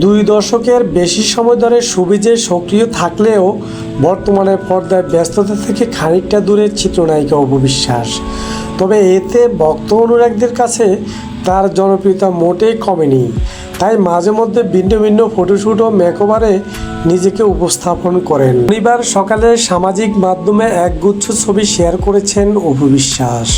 দুই দশকের বেশি সময় ধরে সুবিজে সক্রিয় থাকলেও বর্তমানে পর্দায় ব্যস্ততা থেকে খানিকটা দূরে চিত্রনায়িকা অপবিশ্বাস তবে এতে ভক্ত অনুরাগদের কাছে তার জনপ্রিয়তা মোটেই কমেনি। তাই মাঝে মধ্যে ভিন্ন ভিন্ন ফটোশ্যুট ও মেকওভারে নিজেকে উপস্থাপন করেন। শনিবার সকালে সামাজিক মাধ্যমে একগুচ্ছ ছবি শেয়ার করেছেন অপু বিশ্বাস।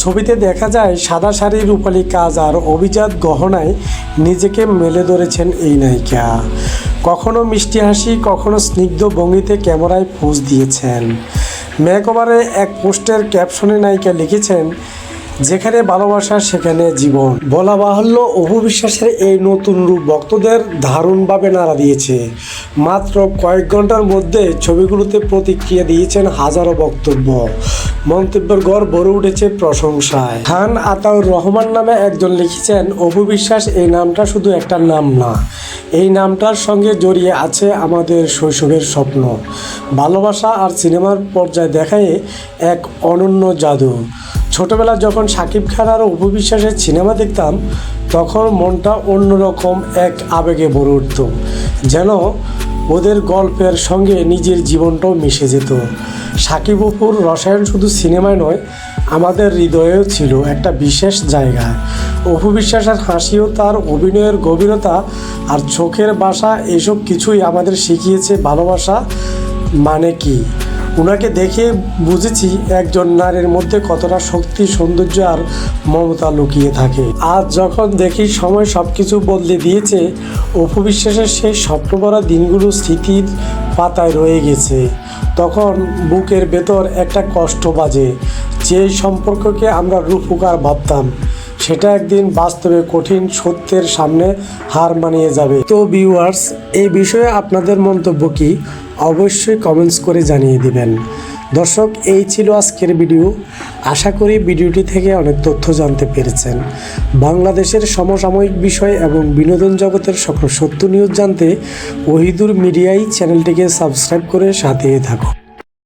ছবিতে দেখা যায়, সাদা শাড়ি রূপালী কাজ আর অভিজাত গহনায় নিজেকে মেলে ধরেছেন এই নায়িকা। কখনো মিষ্টি হাসি, কখনো স্নিগ্ধ ভঙ্গিতে ক্যামেরায় পোজ দিয়েছেন। মেকওভারে এক পোস্টের ক্যাপশনে নায়িকা লিখেছেন যেখানে ভালোবাসা, সেখানে জীবন। বলা বাহুল্য, অপু বিশ্বাসের এই নতুন রূপ ভক্তদের দারুণভাবে নাড়া দিয়েছে। মাত্র কয়েক ঘণ্টার মধ্যে ছবিগুলোতে প্রতিক্রিয়া দিয়েছেন হাজারো বক্তব্য। মন্তব্যের গড় ভরে উঠেছে প্রশংসায়। খান আতাউর রহমান নামে একজন লিখেছেন, অপু বিশ্বাস, এই নামটা শুধু একটা নাম না। এই নামটার সঙ্গে জড়িয়ে আছে আমাদের শৈশবের স্বপ্ন। ভালোবাসা আর সিনেমার পর্যায়ে দেখায় এক অনন্য জাদু। ছোটবেলা যখন সাকিব খান আর অপু বিশ্বাসের সিনেমা দেখতাম, তখন মনটা অন্যরকম, এক আবেগে ভরে উঠত, যেন ওদের গল্পের সঙ্গে নিজের জীবনটাও মিশে যেত। সাকিব অপুর রসায়ন শুধু সিনেমায় নয়, আমাদের হৃদয়েও ছিল একটা বিশেষ জায়গা। অপু বিশ্বাসের হাসিও তার অভিনয়ের গভীরতা আর চোখের বাসা, এসব কিছুই আমাদের শিখিয়েছে ভালোবাসা মানে কি? ওনাকে দেখে বুঝেছি একজন নারীর মধ্যে কতটা শক্তি, সৌন্দর্য আর মমতা লুকিয়ে থাকে। আজ যখন দেখি সময় সব কিছু বদলে দিয়েছে অপবিশ্বাসের সেই স্বপ্নভরা দিনগুলো স্মৃতির পাতায় রয়ে গেছে। তখন বুকের ভেতর একটা কষ্ট বাজে, যে সম্পর্ককে আমরা রূপকার ভাবতাম। সেটা একদিন বাস্তবে কঠিন সত্যের সামনে হার মানিয়ে যাবে। তো ভিউয়ার্স এই বিষয়ে আপনাদের মন্তব্য কি? অবশ্যই কমেন্টস করে জানিয়ে দিবেন। দর্শক, এই ছিল আজকের ভিডিও আশা করি ভিডিওটি থেকে অনেক তথ্য জানতে পেরেছেন। বাংলাদেশের সমসাময়িক বিষয় এবং বিনোদন জগতের সকল সত্য নিউজ জানতে ওহিদুর মিডিয়াই চ্যানেলটিকে সাবস্ক্রাইব করে সাথে থাকুন।